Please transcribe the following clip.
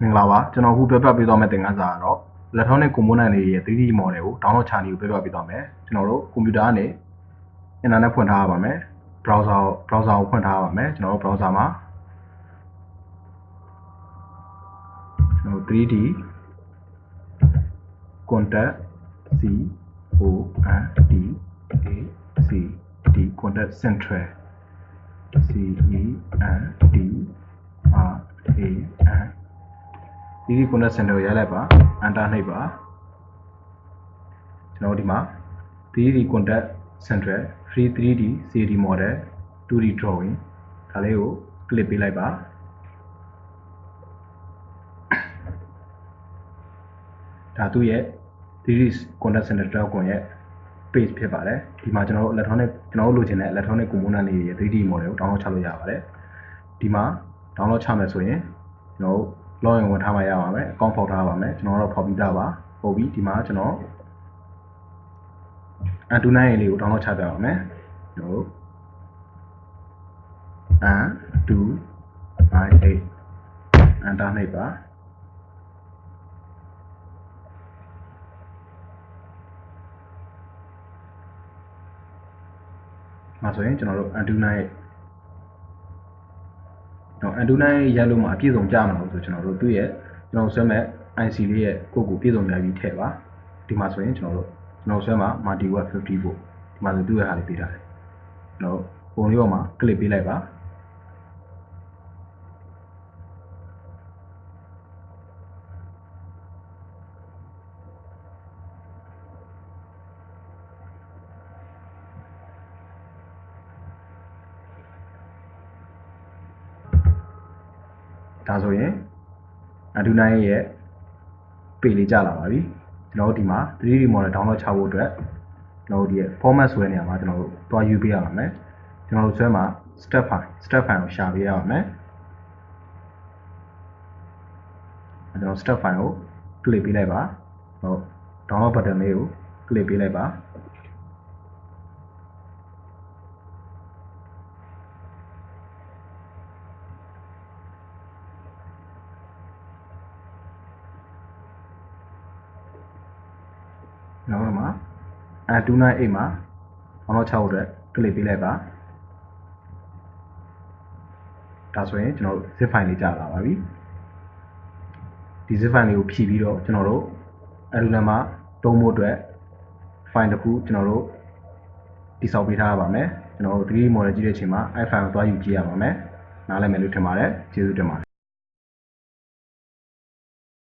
မင်္ဂလာပါကျွန်တော်အခုပြောပြပေးသွားမယ့်သင်ခန်းစာကတော့ electronic component တွေရဲ့ 3D model ကို download ချနည်းကိုပြောပြပေးသွားမယ်ကျွန်တော်တို့ computer ကနေ internet ဖွင့်ထားရပါမယ် browser browser ကိုဖွင့်ထားရပါမယ်ကျွန်တော်တို့ browser မှာကျွန်တော်တို့ 3D contact c o n t a c d contact central c e n t r a n ဒီဒီ contact center ကိုရိုက်လိုက်ပါ enter နှိပ်ပါကျွန်တော်တို့ဒီမှာ 3D contact center free 3D CD model 2D drawing ဒါလေးကို click ပေးလိုက်ပါဒါသူ့ရဲ့ 3D contact center drawing ရဲ့ page ဖြစ်ပါတယ်ဒီမှာကျွန်တော်တို့ electronic ကျွန်တော်တို့လိုချင်တဲ့ electronic component လေးရဲ့ 3D model ကို download ချလို့ရပါတယ်ဒီမှာ download ချမယ်ဆိုရင်ကျွန်တော်တို့ login ဝင်ထားမှရပါမယ် account ဖောက်ထားပါမယ်ကျွန်တော်တို့ဖောက်ပြီးသားပါပို့ပြီးဒီမှာကျွန်တော် Antutu ရဲ့လေးကို download ချပြပါမယ်ကျွန်တော်တို့ Antutu i8 enter နှိပ်ပါမှာဆိုရင်ကျွန်တော်တို့ Antutu ရဲ့တော့ Antutu ရဲ့ရက်လို့မှအပြည့်စုံကြမှာလို့ဆိုကျွန်တော်တို့သူ့ရဲ့ကျွန်တော်ဆွဲမဲ့ IC လေးရဲ့ကိုကိုပြည့်စုံပြပြီးထည့်ပါဒီမှာဆိုရင်ကျွန်တော်တို့ကျွန်တော်ဆွဲမှာ multi watt 50 volt ဒီမှာဆိုသူ့ရဲ့ဟာလေးပေးထားတယ်ကျွန်တော်ပုံလေးပေါ်မှာ click ပေးလိုက်ပါ ဒါဆိုရင် Arduino ရဲ့ page လေးကြာလာပါပြီကျွန်တော်တို့ဒီမှာ 3D model download ချဖို့အတွက်ကျွန်တော်တို့ဒီရဲ့ format ဆိုတဲ့နေရာမှာကျွန်တော်တို့တွားယူပေးရပါမယ်ကျွန်တော်တို့ဆွဲမှာ step file step file ကိုရှာပေးရပါမယ်ကျွန်တော် step file ကို click ပေးလိုက်ပါဟုတ် download button လေးကို click ပေးလိုက်ပါ နောက်တော့မှာ Arduino အိတ်မှာ download ချဖို့အတွက် click ပေးလိုက်ပါဒါဆိုရင်ကျွန်တော်တို့ zip file လေးကြာလာပါပြီဒီ zip file လေးကိုဖြည့်ပြီးတော့ကျွန်တော်တို့ Arduino မှာတုံးဖို့အတွက် file တစ်ခုကျွန်တော်တို့တိစောက်ပေးထားရပါမယ်ကျွန်တော်တို့ 3D model ကြည့်တဲ့အချိန်မှာ i file ကိုသွားယူကြည့်ရပါမယ်နားလည်မယ်လို့ထင်ပါတယ်ကျေးဇူးတင်ပါတယ်